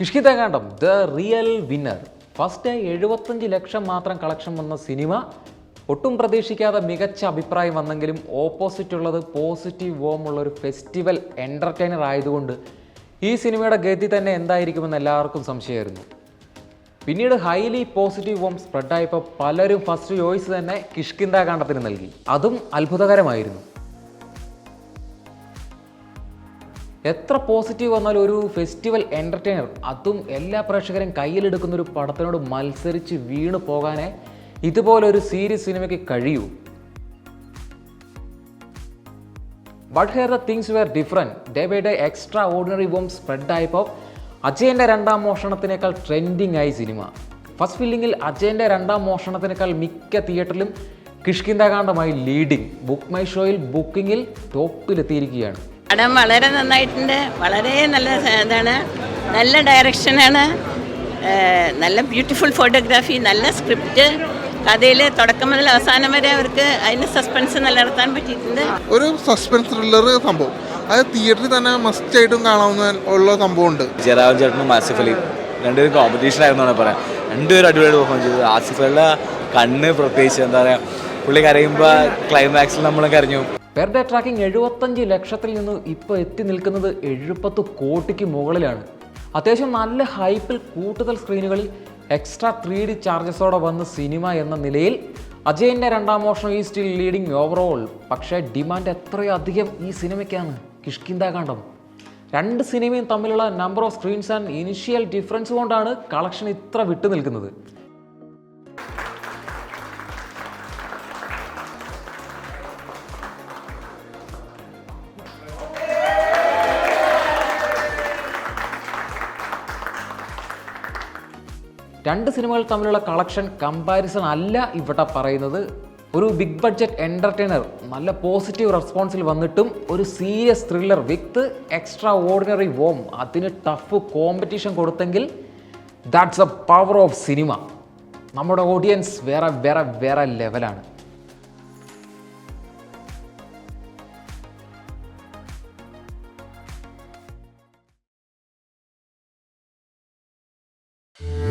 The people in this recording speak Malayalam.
Kishkindhakaandam the real winner. First day എഴുപത്തഞ്ച് ലക്ഷം മാത്രം കളക്ഷൻ വന്ന സിനിമ. ഒട്ടും പ്രതീക്ഷിക്കാതെ മികച്ച അഭിപ്രായം വന്നെങ്കിലും ഓപ്പോസിറ്റ് ഉള്ളത് പോസിറ്റീവ് വോം ഉള്ള ഒരു ഫെസ്റ്റിവൽ എന്റർടൈനർ ആയതുകൊണ്ട് ഈ സിനിമയുടെ ഗതി തന്നെ എന്തായിരിക്കുമെന്ന് എല്ലാവർക്കും സംശയമായിരുന്നു. പിന്നീട് ഹൈലി പോസിറ്റീവ് വോം സ്പ്രെഡായപ്പോൾ പലരും ഫസ്റ്റ് ചോയ്സ് തന്നെ കിഷ്കിന്താകാന്ഡത്തിന് നൽകി. അതും അത്ഭുതകരമായിരുന്നു. എത്ര പോസിറ്റീവ് വന്നാലും ഒരു ഫെസ്റ്റിവൽ എന്റർടൈനർ അതും എല്ലാ പ്രേക്ഷകരും കയ്യിലെടുക്കുന്ന ഒരു പടത്തിനോട് മത്സരിച്ച് വീണു പോകാനേ ഇതുപോലൊരു സീരീസ് സിനിമയ്ക്ക് കഴിയൂ. But here the things were different day by day extraordinary Bohm spread ആയപ്പോൾ അജയന്റെ രണ്ടാം മോഷണത്തിനേക്കാൾ ട്രെൻഡിങ് ആയി സിനിമ ഫസ്റ്റ് ഫില്ലിങ്ങിൽ അജയന്റെ രണ്ടാം മോഷണത്തിനേക്കാൾ മിക്ക തിയേറ്ററിലും കിഷ്കിന്താകാന്ഡമായി ലീഡിംഗ് ബുക്ക് മൈ ഷോയിൽ ബുക്കിങ്ങിൽ ടോപ്പിലെത്തിയിരിക്കുകയാണ് പടം വളരെ നന്നായിട്ടുണ്ട്. വളരെ നല്ല ഇതാണ്. നല്ല ഡയറക്ഷനാണ് നല്ല ബ്യൂട്ടിഫുൾ ഫോട്ടോഗ്രാഫി നല്ല സ്ക്രിപ്റ്റ് കഥയിൽ തുടക്കം മുതൽ അവസാനം വരെ അവർക്ക് അതിന് സസ്പെൻസ് നിലനിർത്താൻ പറ്റിയിട്ടുണ്ട്. ഒരു സസ്പെൻസ് ത്രില്ലർ സംഭവം. അത് തിയേറ്ററിൽ തന്നെ മസ്റ്റ് ആയിട്ടും കാണാവുന്ന ഉള്ള സംഭവമുണ്ട്. ജയറാം ചേട്ടനും ആസിഫ് അലി രണ്ടുപേരും കോമ്പറ്റീഷൻ ആയിരുന്നു പറയാം. രണ്ടുപേരും അടിപൊളിയായിട്ട് പെർഫോം ചെയ്തു. ആസിഫ് അലിയുടെ കണ്ണ് പ്രത്യേകിച്ച് എന്താ പറയുക പുള്ളി കരയുമ്പോൾ ക്ലൈമാക്സിൽ നമ്മൾ കരഞ്ഞു. പെർ ഡേ ട്രാക്കിംഗ് എഴുപത്തഞ്ച് ലക്ഷത്തിൽ നിന്ന് ഇപ്പോൾ എത്തി നിൽക്കുന്നത് എഴുപത്ത് കോടിക്ക് മുകളിലാണ്. അത്യാവശ്യം നല്ല ഹൈപ്പിൽ കൂടുതൽ സ്ക്രീനുകളിൽ എക്സ്ട്രാ ത്രീ ഡി ചാർജസോടെ വന്ന സിനിമ എന്ന നിലയിൽ അജയന്റെ രണ്ടാം മോഷൻ ഈ സ്റ്റിൽ ലീഡിങ് ഓവറോൾ. പക്ഷേ ഡിമാൻഡ് എത്രയധികം ഈ സിനിമയ്ക്കാണ്. കിഷ്കിന്താകാന്ഡം രണ്ട് സിനിമയും തമ്മിലുള്ള number of screens and initial difference കൊണ്ടാണ് കളക്ഷൻ ഇത്ര വിട്ടു നിൽക്കുന്നത്. രണ്ട് സിനിമകൾ തമ്മിലുള്ള കളക്ഷൻ കമ്പാരിസൺ അല്ല ഇവിടെ പറയുന്നത് ഒരു ബിഗ് ബഡ്ജറ്റ് എന്റർടൈനർ നല്ല പോസിറ്റീവ് റെസ്പോൺസിൽ വന്നിട്ടും ഒരു serious thriller with extraordinary വോം അതിന് tough competition കൊടുത്തെങ്കിൽ that's a power of cinema നമ്മുടെ ഓഡിയൻസ് വേറെ വേറെ വേറെ ലെവലാണ് Yeah.